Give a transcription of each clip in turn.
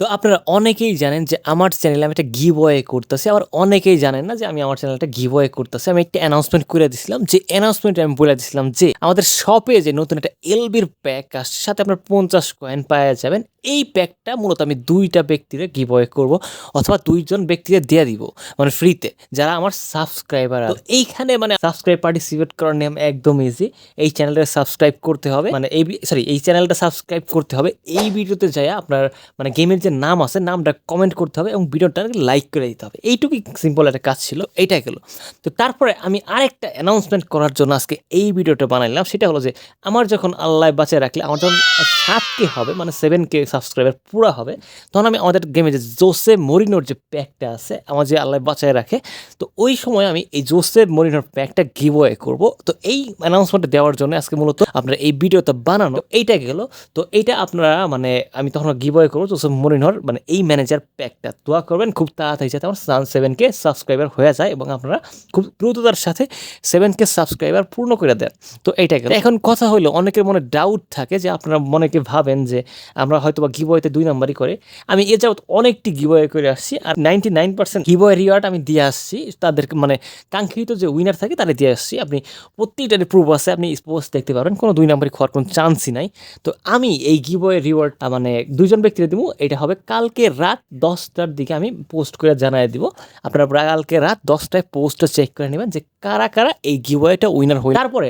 তো আপনারা অনেকেই জানেন যে আমার চ্যানেলে আমি একটা গিভ ওয়ে করতেছি, আবার অনেকেই জানেন না যে আমি আমার চ্যানেলটা গিভ ওয়ে করতেছি। আমি একটা অ্যানাউন্সমেন্ট করে দিছিলাম, যে অ্যানাউন্সমেন্ট আমি বলে দিছিলাম যে আমাদের শপে যে নতুন একটা এলবির প্যাক আসছে, সাথে আপনার পঞ্চাশ কয়েন পাওয়া যাবেন। এই প্যাকটা মূলত আমি দুইটা ব্যক্তিরে গিভ ওয়ে করব, অথবা দুইজন ব্যক্তিকে দিয়ে দিব মানে ফ্রিতে যারা আমার সাবস্ক্রাইবার তো এইখানে মানে সাবস্ক্রাইব পার্টিসিপেট করার নিয়ম একদম ইজি এই চ্যানেলটা সাবস্ক্রাইব করতে হবে মানে এই সরি এই চ্যানেলটা সাবস্ক্রাইব করতে হবে। এই ভিডিওতে যাই আপনার মানে গেমের যে নাম আছে, নামটা কমেন্ট করতে হবে এবং ভিডিওটা লাইক করে দিতে হবে। এইটুকুই সিম্পল একটা কাজ ছিল এইটাই গেল। তো তারপরে আমি আরেকটা অ্যানাউন্সমেন্ট করার জন্য আজকে এই ভিডিওটা বানাইলাম, সেটা হলো যে আমার যখন আল্লাহ বাঁচায় রাখলে আমার যখন সাত কে হবে মানে সেভেন কে সাবস্ক্রাইবার পুরা হবে, তখন আমি আমাদের গেমে যে জোসে মরিনোর যে প্যাকটা আছে, আমার যে আল্লাহ বাঁচায় রাখে, তো ওই সময় আমি এই জোসে মরিনোর প্যাকটা গিভ ওয়ে করব। তো এই অ্যানাউন্সমেন্টটা দেওয়ার জন্য আজকে মূলত আপনার এই ভিডিওটা বানানো, এইটা গেল। তো এইটা আপনারা মানে আমি তখন গিভ ওয়ে করব জোসে মরিনোর মানে এই ম্যানেজার প্যাকটা দোয়া করবেন। খুব তাড়াতাড়ি যাতে আমার সান সেভেনকে সাবস্ক্রাইবার হয়ে যায় এবং আপনারা খুব দ্রুততার সাথে সেভেনকে সাবস্ক্রাইবার পূর্ণ করে দেন। তো এইটা গেল। এখন কথা হলো, অনেকের মনে ডাউট থাকে যে আপনারা মনেকে ভাবেন যে আমরা হয়তো বা গিবওয়েতে দুই নাম্বারই করে। আমি এ যাবত অনেকটি গিবওয়ে করে আসছি আর ninety nine percent giveaway reward আমি দিয়ে আসছি। তাদেরকে মানে কাঙ্ক্ষিত যে উইনার থাকে তাদের দিয়ে আসছি। আপনি প্রত্যেকটার প্রুফ আছে, আপনি স্পোর্টস দেখতে পারবেন, কোনো দুই নাম্বারই খাওয়ার কোনো চান্সই নাই। তো আমি এই গিবওয়ে রিওয়ার্ড মানে দুইজন ব্যক্তিকে দিব, এটা হবে কালকে রাত দশটার দিকে আমি পোস্ট করে জানাই দিব। আপনারা কালকে রাত দশটায় পোস্টটা চেক করে নেবেন যে কারা কারা এই গিবওয়েটা উইনার হয়ে তারপরে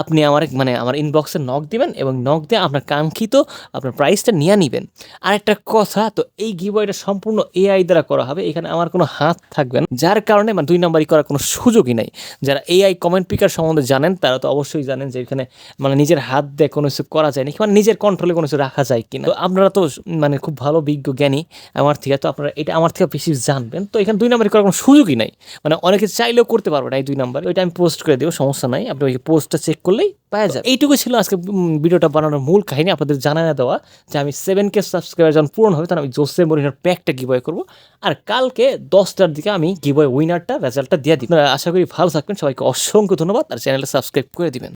আপনি আমার মানে আমার ইনবক্সে নক দিবেন এবং নক দিয়ে আপনার কাঙ্ক্ষিত আপনার প্রাইসটা নিয়ে নেবেন। আরেকটা কথা, তো এই গিবওয়েটা সম্পূর্ণ এআই দ্বারা করা হবে। এখানে আমার কোনো হাত থাকবে না। যার কারণে মানে দুই নাম্বারই করার কোনো সুযোগই নাই। যারা এআই কমেন্ট পিকার সম্বন্ধে জানেন, তারা তো অবশ্যই জানেন যে এখানে মানে নিজের হাত দিয়ে কোনো কিছু করা যায় না মানে নিজের কন্ট্রোলে কোনো কিছু রাখা যায় কিনা। তো আপনারা তো মানে খুব ভালো, বিজ্ঞ, জ্ঞানী আমার থেকে, তো আপনারা এটা আমার থেকে বেশি জানবেন। তো এখানে দুই নাম্বারই করার কোনো সুযোগই নাই। মানে অনেকে চাইলেও করতে পারবে না এই দুই নাম্বার ওইটা আমি পোস্ট করে দেবো, সমস্যা নাই। আপনি ওই পোস্টটা চেক করলেই পাওয়া যাবে। এইটুকু ছিল আজকে ভিডিওটা বানানোর মূল কাহিনী, আপনাদের জানানো দেওয়া। যে আমি সেভেন কে সাবস্ক্রাইবার যখন পূরণ হবে, তখন আমি জোসে মরিনার প্যাকটা গিবয় করব। আর কালকে দশটার দিকে আমি গিবয় উইনারটা রেজাল্টটা দিয়ে দিই আশা করি ভালো থাকবেন। সবাইকে অসংখ্য ধন্যবাদ। আর চ্যানেলটা সাবস্ক্রাইব করে দিবেন।